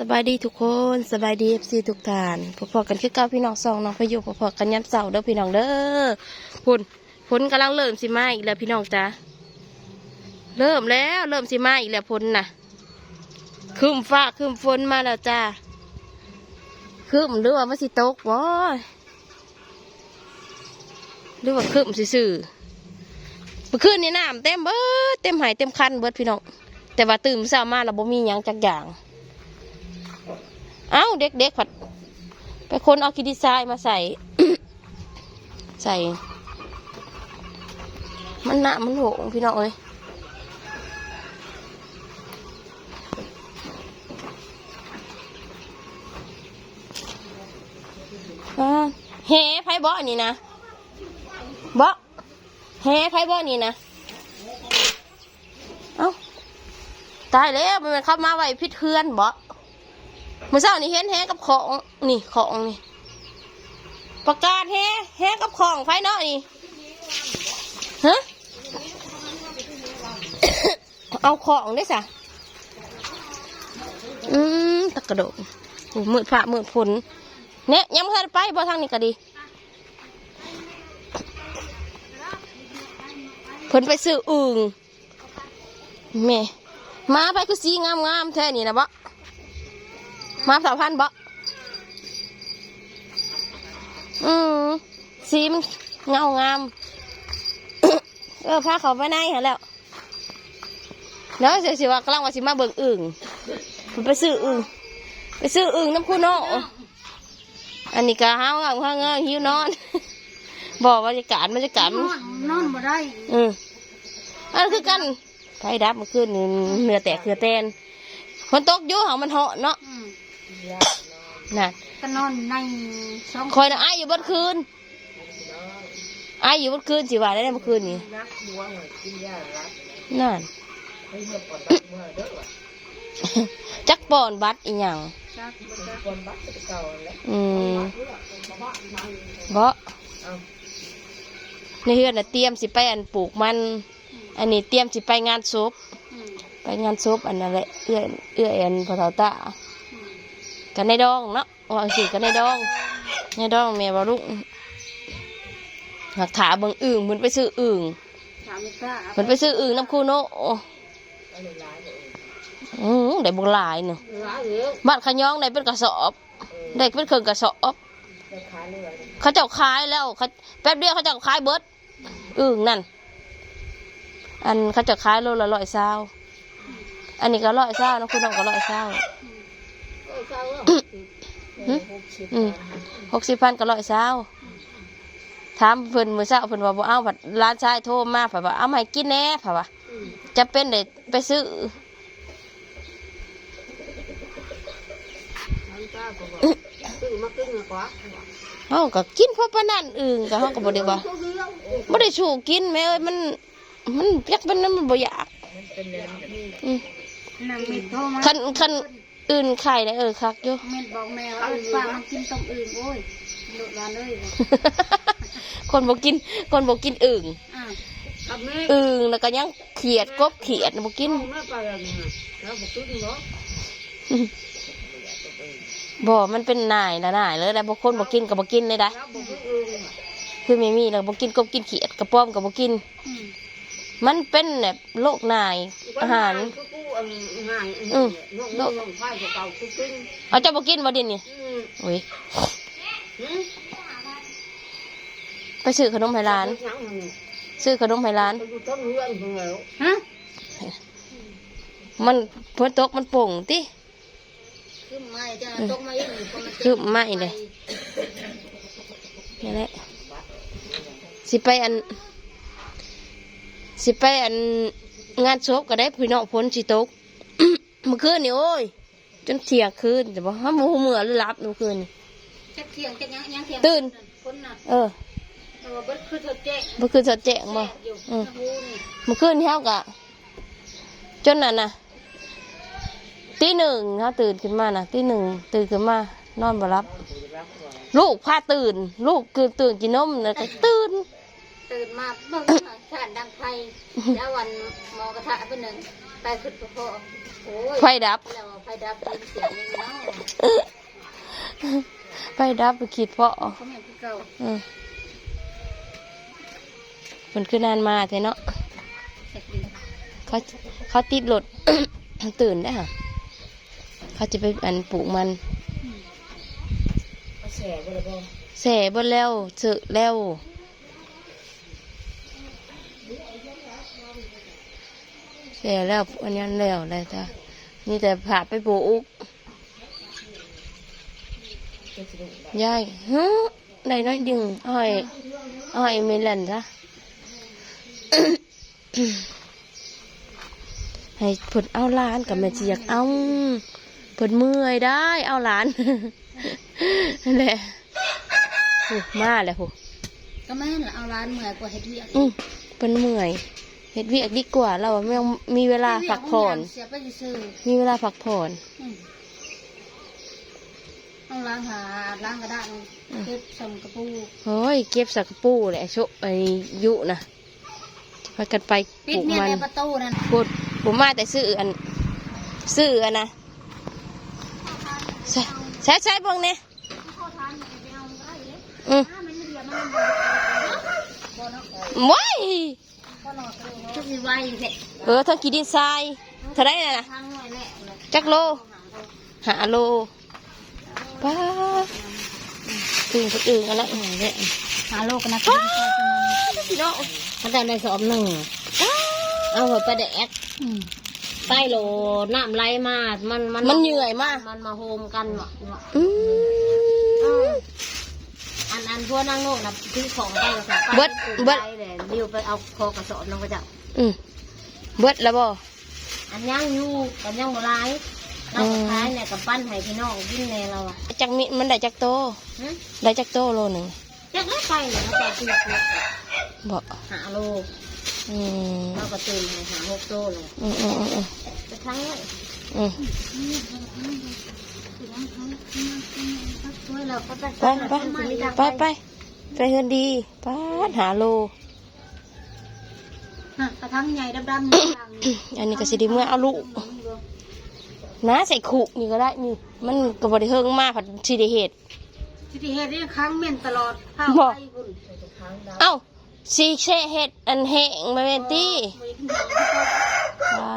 สบายดีทุกคนสบายดีเอฟซีทุกท่านพอๆกันคือเก้าพี่น้องสองน้องพายุพอๆกันยันเสาเด้อพี่น้องเด้อพุ่นฝนกำลังเริ่มสิมาอีกแล้วพี่น้องจ้าเริ่มแล้วเริ่มสิมาอีกแล้วฝนน่ะคืมฟ้าคืมฝนมาแล้วจ้าคืมหรือว่ามันสิตกวะหรือว่าคืมซื่อเมื่อคืนนี้น้ำเต็มเบิดเต็มหายเต็มคันเบิดพี่น้องแต่ว่าตื่นเช้ามาแล้วบ่มีหยังจักอย่าง เอ้าเด็กๆผัดไปคนเอาคิดดีไซน์มาใส่ ใส่ มันหนามันโหงพี่น้องเอ้ยเฮ้ไพ่บ่อนี่นะบ่เฮ้ไพ่บ่อนี่นะ เอ้า ตายแล้วมันเข้ามาไว้พิษเพื่อนบ่เมื่อเช้านี่เห็นแฮกับของนี่ของนี่ประกาศแฮแฮกับของไฟเนาะนี่ฮะเอาของได้สะอืมตะกระโดดโอ้มืดผ่ามืดฝนเนี่ยยังไม่ทันไปบ่ทางนี้ก็ดีเพิ่นไปซื้ออึ่งแม่มาไปคือสีงามๆแท้นี่นะบ่ มาสาวพันธุ์บ่อืมสีมันเงางาม เออพาเขาไปไหนเหรอแล้วเดี๋ยวเสียสิว่ากำลังว่าสิมาเบิ่งอึ่งมันไปซื้ออึ่งไปซื้ออึ่งน้ำคุณโนอันนี้ก็ห้าวงามห้าวงามหิวนอน บอกบรรยากาศบรรยากาศนมันอนนอนบ่ได้อืมอันคือกันไฟดับเมื่อคืนนี่เนื้อแตกเนื้อแตนฝนตกอยู่หางมันเหาะเนาะอืม น่ะก็นอนในสองคอยนะไอายอยู่บนคืนไอายอยู่บนคืนสิว่าได้เมื่อคืนนี่นั่นจักปอนบัตรอีหยังจักบ่จักอืมบ่ในเฮือนน่ะเตรียมสิไปอันปลูกมัน อันนี้เตรียมสิไปงานศพอืมไปงานศพอันนั้นแหละเอื้อยเอื้อยอันพอเฒ่าตาอืม กันในดองเนาะวางสิกันในดองในดองแม่บ่ลุกหักขาเบิ่งอึ่งมันไปซื้ออึ่งถามไม่กล้ามันไปซื้ออึ่งน้ำคูโนะอือได้บุหลายเนาะบ้านขะยองได้เป็นกระสอบได้เป็นเครื่องกระสอบเขาเจ้าขายแล้วเขาแป๊บเดียวเขาเจ้าขายเบิดอึ่งนั่น อันเขาเจ้าขายโลละร้อยเศร้าอันนี้ก็ร้อยเศร้านะคุณน้องก็ร้อยเศร้า หึอืมหกสิบพันก็ร้อยเศร้าถามเพิ่นมื้อเช้าเพิ่นว่าบ่เอาผัดร้านชายโทรมาผัดว่าเอามาให้กินแหน่ผัดว่าจะเป็นเด็ไปซื้อตื่นมากินมากว่าเฮาก็กินเพราะปานนั้นอึ่งก็เฮาก็บ่ได้ว่าบ่ได้ชูกินแม่เอ้ยมัน มันเปียกเป็นนั้นมันบ่อยากอืมนั่งเม็ดโทรมาคันคัน อื่นไข่ได้เออคักอยู่เม็ดบอกแม่ว่าเออฝากมันกินต้มอื่นโอ้ยลูกหลานเอ้ยคนบ่กิน คนบ่กินอึ่งอ่ากับแม่อึ่งแล้วก็ยังเขียดกบเขียดบ่กินแม่ไปแล้วนี่แล้วบ่ตื่นเนาะบ่มันเป็นนายละนายเลยแต่บ่คนบ่กินก็บ่กินเลยได้แล้วบ่ตื่นคือไม่มีแล้วบ่กินกบกินเขียดกระป้อมก็บ่กินอืมมันเป็นแบบโรคนายอาหารคื อกูอันห่างอืมน้องน้องไฟเก่าๆคือกินเอาเจ้าบ่กินบ่เดินนี่อืมโอ้ยหืมไปซื้อขนมให้ร้าน ยังหนึ่งซื้อขนมให้ร้าน ไปดูต้นเรือนเพิ่งแล้วฮะมันฝนตกมันโป่งติคือไม่จะตกมาอีกหนึ่งคนละคือไม่เลย นี่นแหละสิไปอัน สิไปอัน งานศพก็ได้พี่น้องพ้นสิตกเมื่อคืนนี่โอ้ย จนเที่ยงคืนแต่ว่าห้าโมงเมื่อหรือรับเมื่อคืนนี่จะเที่ยงจะยังยังเที่ยงตื่นคนน่ะเออเออเบิดคือเธอแจ้งเมื่อคืนสดแจ้งบ่อยู่อืมหูนี่เมื่อคืนเท่ากะจนนั่นน่ะตีหนึ่งเขาตื่นขึ้นมาน่ะตีหนึ่งตื่นขึ้นมานอนบ่รับ ลูกพาตื่น ลูกคือตื่นกินนมแล้วก็ตื่นตื่นมาเบิ่งชาติดังไฟแล้ววันหมอกระ ทะเป็นหนึ่งไปขึ้นพ่อโอ้ยไฟดับ แล้วไฟดับยินเสียงยังเนาะไฟดับไปขีดเพาะเขาแม่พี่เก่าอืมมันคือนานมาแต่เนาะเสร็จดีเขาเขาติดรถ ตื่นได้ค่ะเขาจะไปอันปลูกมันแสบเลยบ่แส่บนแล้วเจอแล้ว แส่แล้วอันนี้แล้วอะไรจ้ะนี่แต่ผ่าไปปลูกยายฮึได้น้อยดึงอ้อยอ้อยเมลันจ้ะให้เพิ่นเอาหล้านกับแม่จีอยากเอาเพิ่นเมื่อยได้ เอาหลานนั่นแหละโอ้มาแล้วโหก็แม่นล่ะเอาร้านเมื่อยกว่าเฮ็ดเวียกอืมเพิ่นเมื่อย เฮ็ดเวียกดีกว่า เราไม่ต้องมีเวลาพักผ่อน เสียไปซื่อมีเวลาพักผ่อนๆอืมต้องล้างหาล้างกระดาษเก็บสมกระปูโอ้ยเก็บสักกระปูแหละโชไอ้ยุนะพากันไปปปิดลูกเมียมันในประตูนั่นพูดผมมาแต่ซื้ออัน ซื้ออันนะใช่ใช่ใช่เบิ่งเนี่ยอืมว้าย ก็สิไว้เสร็จเออทั้งกีดินทรายเท่าไรน่ะนะทางหน่อยแหละเลยจักโลหาโลป้าตึงคนอื่นกันละเนี่ยหาโลกนะป้าพี่น้องมันได้ได้สอบหนึ่งเอาหัวปลาแดกใต้โหลน้ำไหลมา มันมันมันเหนื่อยมากมันมาโฮมกันวะอืม อันอันพวกนั่งโลกนะซื้อของไปแล้วค่ะเบิดเบิดไปเลยริวไปเอาคอกระสอบน้องกระเจ้าอืมเบิดแล้วบ่อันย่างอยู่กันย่างโบราณเราสุดท้ายเนี่ยกับปั้นให้พี่น้องกินในเราอะจักมิมันได้จักโต หึได้จักโตโลหนึ่งจักได้ไปเนี่ยเราแต่ซื้อบ่หาโลอืมเราก็ตื่นให้หาหกโตเลยอืมอืมอืมอืมไปทั้งเลย อืมช่วยเราก็ ไปไปไปไปไปเฮือนดีป้าหาโลกระทั่งใหญ่ดำๆอันนี้ก็สิดีเมื่อเอาลูกนะใส่ขุนี่ก็ได้นี่มันก็บริเฮิงมากผัดชีไดเหตุสิที่เฮ็ดนี่ค้างเม่นตลอดข้าวบอกไปบุญเอ้าสีเชเห็ดอันแห้งมาเวนตี้ปา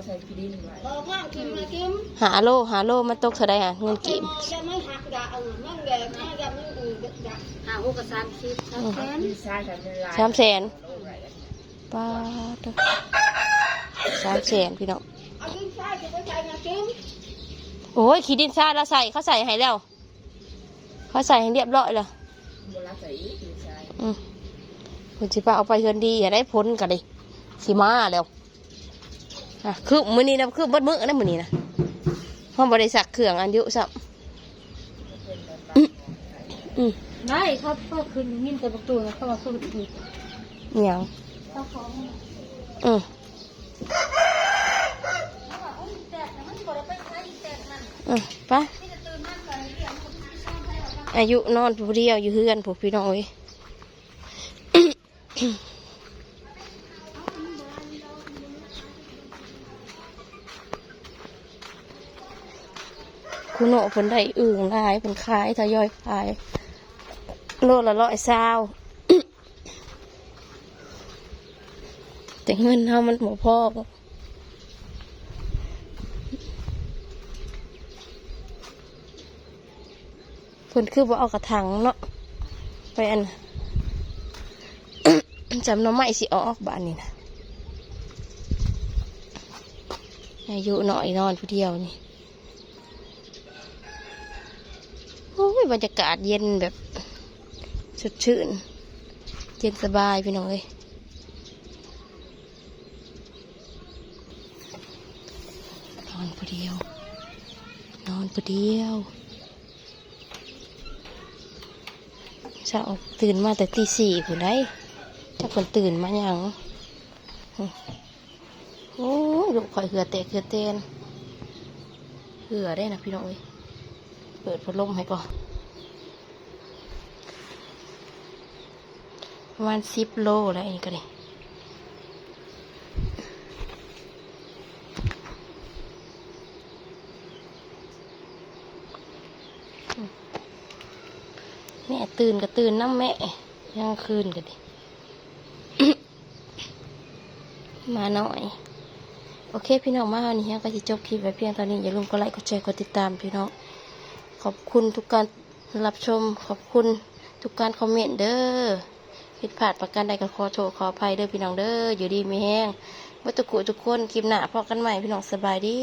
ดบอกว่ากินมากินหาโลหาโลมันตกเท่าไดอะเงินกีบจะไม่หักดาเออนั่งแดงนั่งยำนั่งอื่นหาหกกับสามสิบสามแสนสามแสนปาดสามแสนพี่น้องเอากินใช่จะไปใส่มากินโอ้ยขีดินซาเราใส่เขาใส่ให้แล้วเขาใส่ให้เรียบร้อยแล้วอืมคุณจิป้าเอาไปเฮือนดีอย่าได้พ้นกันดิสิมาแล้ว อะคือมือนี้นะคือเบดมือนะมือนี้นะห้องบริษัทเครื่องอันยุสับอืมอืมได้เขาเขาคืนยินแต่ประตูนะเขาว่าเขาอีกเหนียวเขาของอืมแต่มันบ่ได้ไปใช้อีแต่นั่นอืมไปที่จะตื่นนั่นก่อนเรียนคนที่ซ่อนให้เราอายุนอนผู้เดียวอยู่เฮือนผู้พี่น้องเอ้ย คุณโนเพิ่นได้อึ่งลายเพิ่นขายทยอยขาย โลละร้อยซาวแต่เงินเฮามันหมพอเพิ่นคือบ่เอากระถางเนาะไปอันจำน้องไม้สิออกบ้านนี่นะอายุหน่อยนอนผู้เดียวนี่ โอ้ย บรรยากาศเย็นแบบสดชื่น เย็นสบายพี่น้องเลยนอนผู้เดียว นอนผู้เดียวเช้าตื่นมาแต่ตีสี่ผู้ใดถ้าคนตื่นมาอย่างโอ้ยลูกคอยเหือแตกเหือเตนเหือได้นะพี่น้องเอ้ยเปิดพัดลมให้ก่อน ประมาณสิบโลแล้วอันนี้ก็เลยแม่ตื่นก็ตื่นน้ำแม่ยังคืนก็ดิมาหน่อย โอเคพี่น้องมาวันนี้ก็จะจบคลิปไว้เพียงเท่านี้ อย่าลืมกดไลค์กดแชร์กดติดตามพี่น้อง ขอบคุณทุกการรับชม ขอบคุณทุกการคอมเมนต์เด้อ ผิดพลาดประกันใดก็ขอโทษขออภัยเด้อพี่น้องเด้ออยู่ดีมีแห้งวัตถุกุทุกคนคลิปหน้าพอกันใหม่พี่น้องสบายดี